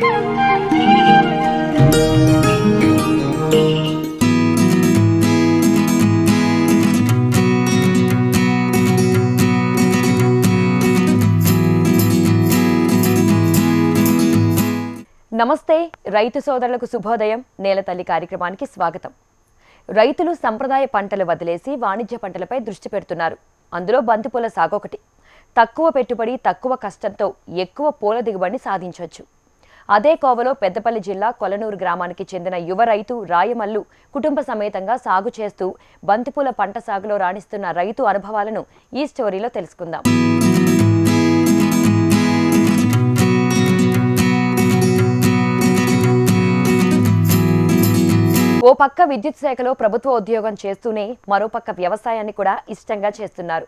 నమస్తే రైతు సోదరులకు శుభోదయం. నేలతల్లి కార్యక్రమానికి స్వాగతం. రైతులు సంప్రదాయ పంటలు వదిలేసి వాణిజ్య పంటలపై దృష్టి పెడుతున్నారు. అందులో బంతిపూల సాగు ఒకటి తక్కువ పెట్టుబడి తక్కువ కష్టంతో ఎక్కువ పూల దిగుబడిని సాధించవచ్చు. అదే కోవలో పెద్దపల్లి జిల్లా కొలనూరు గ్రామానికి చెందిన యువ రైతు రాయమల్లు కుటుంబ సమేతంగా సాగు చేస్తూ బంతిపూల పంట సాగులో రాణిస్తున్న రైతు అనుభవాలను ఈ స్టోరీలో తెలుసుకుందాం. ఓ పక్క విద్యుత్ శాఖలో ప్రభుత్వ ఉద్యోగం చేస్తూనే మరో పక్క వ్యవసాయాన్ని కూడా ఇష్టంగా చేస్తున్నారు.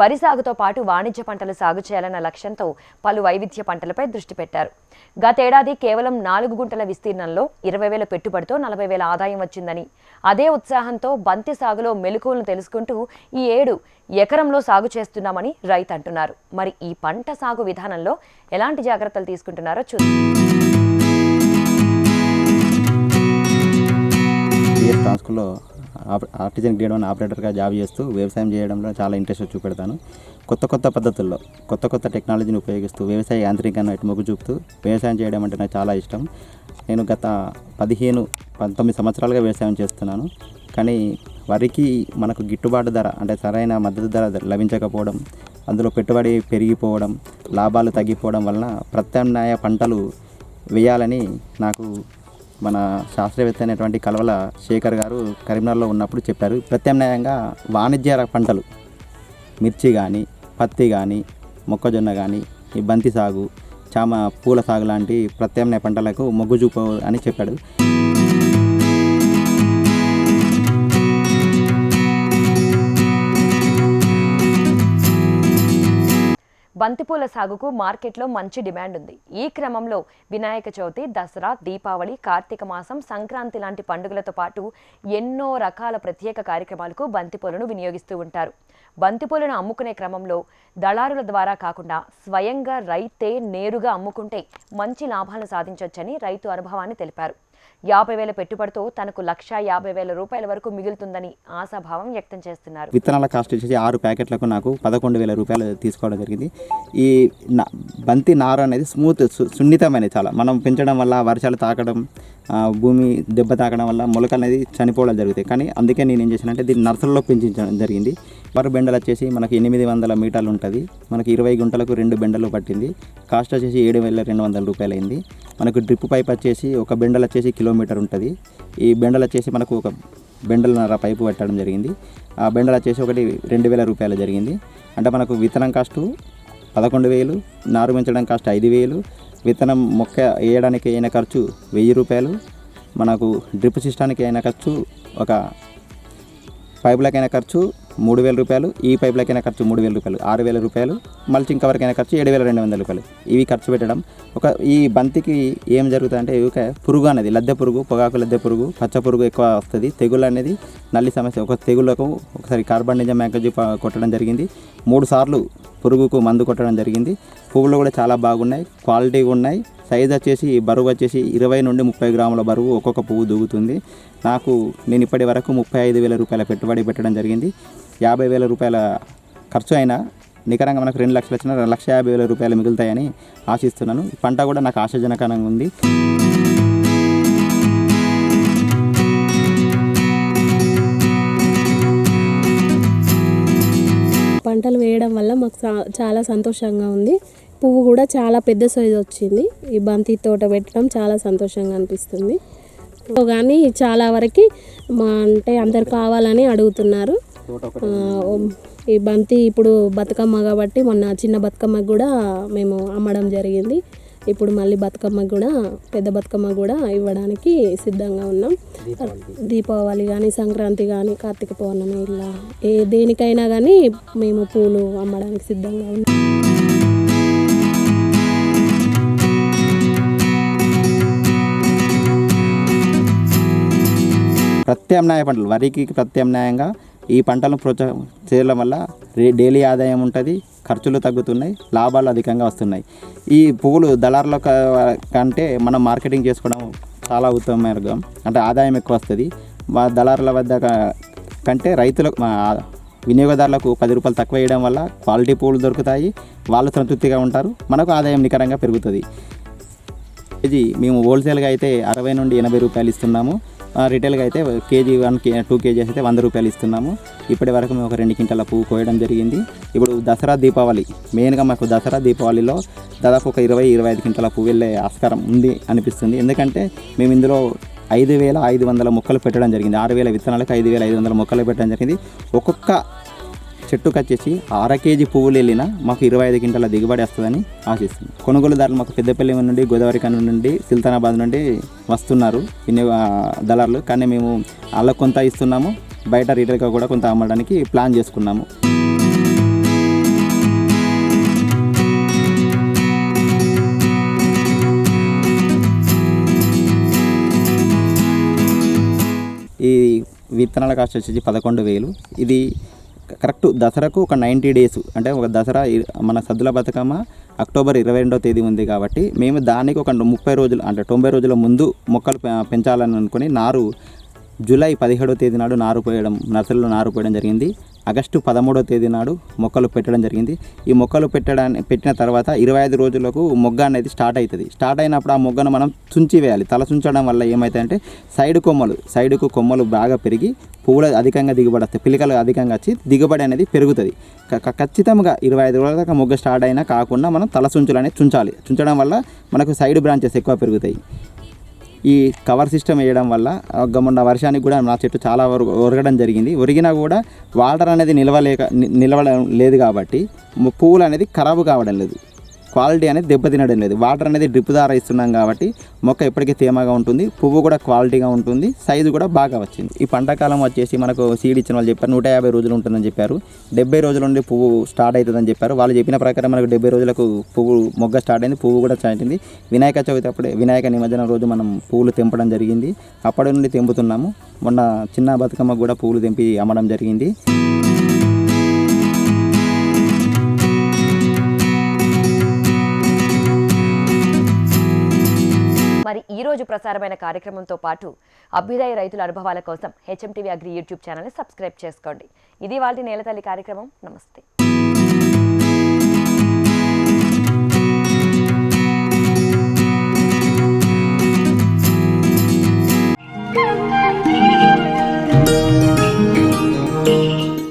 వరి సాగుతో పాటు వాణిజ్య పంటలు సాగు చేయాలన్న లక్ష్యంతో పలు వైవిధ్య పంటలపై దృష్టి పెట్టారు. గతేడాది కేవలం నాలుగు గుంటల విస్తీర్ణంలో ఇరవై వేల పెట్టుబడితో నలభై వేల ఆదాయం వచ్చిందని అదే ఉత్సాహంతో బంతి సాగులో మెలకువలను తెలుసుకుంటూ ఈ ఏడు ఎకరంలో సాగు చేస్తున్నామని రైతు అంటున్నారు. మరి ఈ పంట సాగు విధానంలో ఎలాంటి జాగ్రత్తలు తీసుకుంటున్నారో చూద్దాం. ఆర్టిజన్ గ్రేడ్ వన్ ఆపరేటర్గా జాబ్ చేస్తూ వ్యవసాయం చేయడంలో చాలా ఇంట్రెస్ట్ చూపెడతాను. కొత్త కొత్త పద్ధతుల్లో కొత్త కొత్త టెక్నాలజీని ఉపయోగిస్తూ వ్యవసాయ యాంత్రికంగా ఇటు మొగ్గు చూపుతూ వ్యవసాయం చేయడం అంటే నాకు చాలా ఇష్టం. నేను గత పదిహేను పంతొమ్మిది సంవత్సరాలుగా వ్యవసాయం చేస్తున్నాను. కానీ వరికి మనకు గిట్టుబాటు ధర అంటే సరైన మద్దతు ధర లభించకపోవడం అందులో పెట్టుబడి పెరిగిపోవడం లాభాలు తగ్గిపోవడం వలన ప్రత్యామ్నాయ పంటలు వేయాలని నాకు మన శాస్త్రవేత్త అయినటువంటి కలవల శేఖర్ గారు కరీంనగర్లో ఉన్నప్పుడు చెప్పారు ప్రత్యామ్నాయంగా వాణిజ్య పంటలు మిర్చి కానీ పత్తి కానీ మొక్కజొన్న కానీ ఈ బంతి సాగు చామ పూల సాగు లాంటి ప్రత్యామ్నాయ పంటలకు మొగ్గు చూపు అని చెప్పాడు. బంతిపూల సాగుకు మార్కెట్లో మంచి డిమాండ్ ఉంది. ఈ క్రమంలో వినాయక చవితి దసరా దీపావళి కార్తీక మాసం సంక్రాంతి లాంటి పండుగలతో పాటు ఎన్నో రకాల ప్రత్యేక కార్యక్రమాలకు బంతిపూలను వినియోగిస్తూ ఉంటారు. బంతిపూలను అమ్ముకునే క్రమంలో దళారుల ద్వారా కాకుండా స్వయంగా రైతే నేరుగా అమ్ముకుంటే మంచి లాభాలను సాధించవచ్చని రైతు అనుభవాన్ని తెలిపారు. యాభై వేల పెట్టుబడితో తనకు లక్షా యాభై వేల రూపాయల వరకు మిగులుతుందని ఆశాభావం వ్యక్తం చేస్తున్నారు. విత్తనాల కాస్ట్ వచ్చేసి ఆరు ప్యాకెట్లకు నాకు పదకొండు వేల రూపాయలు తీసుకోవడం జరిగింది. ఈ బంతి నార అనేది స్మూత్ సు- సున్నితమైనది చాలా. మనం పెంచడం వల్ల వర్షాలు తాకడం భూమి దెబ్బ తాకడం వల్ల మొలక అనేది చనిపోవడం జరుగుతాయి. కానీ అందుకే నేను ఏం చేశానంటే దీన్ని నర్సరీలో పెంచడం జరిగింది. వరు బెండలు వచ్చేసి మనకి ఎనిమిది వందల మీటర్లు ఉంటుంది. మనకి ఇరవై గుంటలకు రెండు బెండలు పట్టింది. కాస్ట్ వచ్చేసి ఏడు వేల రెండు వందల రూపాయలు అయింది మనకు డ్రిప్ పైప్ వచ్చేసి ఒక బెండలు వచ్చేసి కిలోమీటర్ ఉంటుంది. ఈ బెండలు వచ్చేసి మనకు ఒక బెండలన్నర పైపు పెట్టడం జరిగింది. ఆ బెండలు వచ్చేసి ఒకటి రెండు వేల రూపాయలు జరిగింది. అంటే మనకు విత్తనం కాస్టు పదకొండు వేలు నారు పెంచడం కాస్ట్ ఐదు వేలు విత్తనం మొక్క వేయడానికి అయిన ఖర్చు వెయ్యి రూపాయలు మనకు డ్రిప్ సిస్టానికి అయిన ఖర్చు ఒక పైపులకైన ఖర్చు మూడు వేల రూపాయలు ఈ పైపులకైనా ఖర్చు మూడు వేల రూపాయలు ఆరు వేల రూపాయలు మల్చింగ్ కవర్కైనా ఖర్చు ఏడు వేల రెండు వందల రూపాయలు. ఇవి ఖర్చు పెట్టడం. ఒక ఈ బంతికి ఏం జరుగుతుందంటే ఒక పురుగు అనేది లద్దె పురుగు పొగాకు లద్దె పురుగు పచ్చ పురుగు ఎక్కువ వస్తుంది. తెగులు అనేది నల్లి సమస్య. ఒక తెగులకు ఒకసారి కార్బన్ నిజం మ్యాంకజీ కొట్టడం జరిగింది. మూడు సార్లు పురుగుకు మందు కొట్టడం జరిగింది. పువ్వులు కూడా చాలా బాగున్నాయి క్వాలిటీగా ఉన్నాయి. సైజ్ వచ్చేసి బరువు వచ్చేసి ఇరవై నుండి ముప్పై గ్రాముల బరువు ఒక్కొక్క పువ్వు దూగుతుంది. నాకు నేను ఇప్పటి వరకు ముప్పై ఐదు వేల రూపాయల పెట్టుబడి పెట్టడం జరిగింది. యాభై వేల రూపాయల ఖర్చు అయినా నికరంగా మనకు రెండు లక్షలు వచ్చిన రెండు లక్ష యాభై వేల రూపాయలు మిగులుతాయని ఆశిస్తున్నాను. పంట కూడా నాకు ఆశాజనకంగా ఉంది. పంటలు వేయడం వల్ల మాకు చాలా సంతోషంగా ఉంది. పువ్వు కూడా చాలా పెద్ద సైజు వచ్చింది. ఈ బంతి తోట పెట్టడం చాలా సంతోషంగా అనిపిస్తుంది. కానీ చాలా వరకు మా అంటే అందరు కావాలని అడుగుతున్నారు. ఈ బంతి ఇప్పుడు బతుకమ్మ కాబట్టి మొన్న చిన్న బతుకమ్మకు కూడా మేము అమ్మడం జరిగింది. ఇప్పుడు మళ్ళీ బతుకమ్మకు కూడా పెద్ద బతుకమ్మ కూడా ఇవ్వడానికి సిద్ధంగా ఉన్నాం. దీపావళి కానీ సంక్రాంతి కానీ కార్తీక పౌర్ణమి ఇలా ఏ దేనికైనా కానీ మేము పూలు అమ్మడానికి సిద్ధంగా ఉన్నాం. ప్రత్యామ్నాయ పంటలు వరికి ప్రత్యామ్నాయంగా ఈ పంటలను ప్రోత్సాహం చేయడం వల్ల డైలీ ఆదాయం ఉంటుంది ఖర్చులు తగ్గుతున్నాయి లాభాలు అధికంగా వస్తున్నాయి. ఈ పువ్వులు దళారుల కంటే మనం మార్కెటింగ్ చేసుకోవడం చాలా ఉత్తమ మార్గం. అంటే ఆదాయం ఎక్కువ వస్తుంది. మా దళారుల వద్ద కంటే రైతులకు వినియోగదారులకు పది రూపాయలు తక్కువ వేయడం వల్ల క్వాలిటీ పువ్వులు దొరుకుతాయి వాళ్ళు సంతృప్తిగా ఉంటారు మనకు ఆదాయం నికరంగా పెరుగుతుంది. ఇది మేము హోల్సేల్గా అయితే అరవై నుండి ఎనభై రూపాయలు ఇస్తున్నాము. రిటైల్గా అయితే కేజీ వన్ కే టూ కేజీస్ అయితే వంద రూపాయలు ఇస్తున్నాము. ఇప్పటి వరకు మేము ఒక రెండు క్వింటాల పువ్వు కోయడం జరిగింది. ఇప్పుడు దసరా దీపావళి. మెయిన్గా మాకు దసరా దీపావళిలో దాదాపు ఒక ఇరవై ఇరవై ఐదు క్వింటాల పువ్వు వెళ్ళే ఆస్కారం ఉంది అనిపిస్తుంది. ఎందుకంటే మేము ఇందులో ఐదు వేల ఐదు వందల మొక్కలు పెట్టడం జరిగింది. ఆరు వేల విత్తనాలకు ఐదు వేల ఐదు వందల మొక్కలు పెట్టడం జరిగింది. ఒక్కొక్క చెట్టుకు వచ్చేసి అర కేజీ పువ్వులు వెళ్ళినా మాకు ఇరవై ఐదు క్వింటాల దిగుబడి వస్తుందని ఆశిస్తుంది కొనుగోలుదారులు మాకు పెద్దపల్లి నుండి గోదావరి కన్ను నుండి సుల్తానాబాద్ నుండి వస్తున్నారు వినియోగ దళారులు. కానీ మేము అలా కొంత ఇస్తున్నాము బయట రీటైల్గా కూడా కొంత అమ్మడానికి ప్లాన్ చేసుకున్నాము. ఈ విత్తనాల కాస్ట్ వచ్చేసి పదకొండు వేలు. ఇది కరెక్ట్ దసరాకు ఒక నైంటీ డేస్ అంటే ఒక దసరా మన సద్దుల బతుకమ్మ అక్టోబర్ ఇరవై రెండో తేదీ ఉంది కాబట్టి మేము దానికి ఒక ముప్పై రోజులు అంటే తొంభై రోజుల ముందు మొక్కలు పెంచాలని అనుకుని నారు జూలై పదిహేడో తేదీ నాడు నారు పోయడం నర్సరీలో నారు పోయడం జరిగింది. ఆగస్టు పదమూడో తేదీ నాడు మొక్కలు పెట్టడం జరిగింది. ఈ మొక్కలు పెట్టడాన్ని పెట్టిన తర్వాత ఇరవై ఐదు రోజులకు మొగ్గ అనేది స్టార్ట్ అవుతుంది స్టార్ట్ అయినప్పుడు ఆ మొగ్గను మనం చుంచి వేయాలి. తల చుంచడం వల్ల ఏమవుతాయంటే సైడ్ కొమ్మలు సైడ్కు కొమ్మలు బాగా పెరిగి పువ్వులు అధికంగా దిగుబడి వస్తాయి. పిలికలు అధికంగా వచ్చి దిగుబడి అనేది పెరుగుతుంది. క- ఖచ్చితంగా ఇరవై ఐదు రోజుల దాకా మొగ్గ స్టార్ట్ అయినా కాకుండా మనం తల చుంచులు అనేది చుంచాలి. చుంచడం వల్ల మనకు సైడ్ బ్రాంచెస్ ఎక్కువ పెరుగుతాయి. ఈ కవర్ సిస్టమ్ వేయడం వల్ల గమ్మున్న మొన్న వర్షానికి కూడా నా చెట్టు చాలా వరకు ఒరగడం జరిగింది. ఒరిగినా కూడా వాటర్ అనేది నిలవలేక ని- నిలవడం లేదు కాబట్టి పువ్వులు అనేది ఖరాబు కావడం లేదు. క్వాలిటీ అనేది దెబ్బతినడం లేదు. వాటర్ అనేది డ్రిప్ ద్వారా ఇస్తున్నాం కాబట్టి మొక్క ఎప్పటికీ తేమగా ఉంటుంది. పువ్వు కూడా క్వాలిటీగా ఉంటుంది. సైజు కూడా బాగా వచ్చింది. ఈ పంటకాలం వచ్చేసి మనకు సీడ్ ఇచ్చిన వాళ్ళు చెప్పారు నూట యాభై రోజులు ఉంటుందని చెప్పారు. డెబ్బై రోజుల నుండి పువ్వు స్టార్ట్ అవుతుందని చెప్పారు. వాళ్ళు చెప్పిన ప్రకారం మనకు డెబ్బై రోజులకు పువ్వు మొగ్గ స్టార్ట్ అయింది. పువ్వు కూడా స్టార్ట్ అయింది. వినాయక చవితి అప్పుడే వినాయక నిమజ్జనం రోజు మనం పువ్వులు తెంపడం జరిగింది. అప్పటి నుండి తెంపుతున్నాము. మొన్న చిన్న బతుకమ్మ కూడా పువ్వులు తెంపి అమ్మడం జరిగింది. రోజు ప్రసారమైన కార్యక్రమంతో పాటు అభ్యుదయ రైతుల అనుభవాల కోసం హెచ్ఎంటీవీ అగ్రి యూట్యూబ్ ఛానల్ని సబ్స్క్రైబ్ చేసుకోండి. ఇది వాళ్ళ నేలతల్లి కార్యక్రమం. నమస్తే.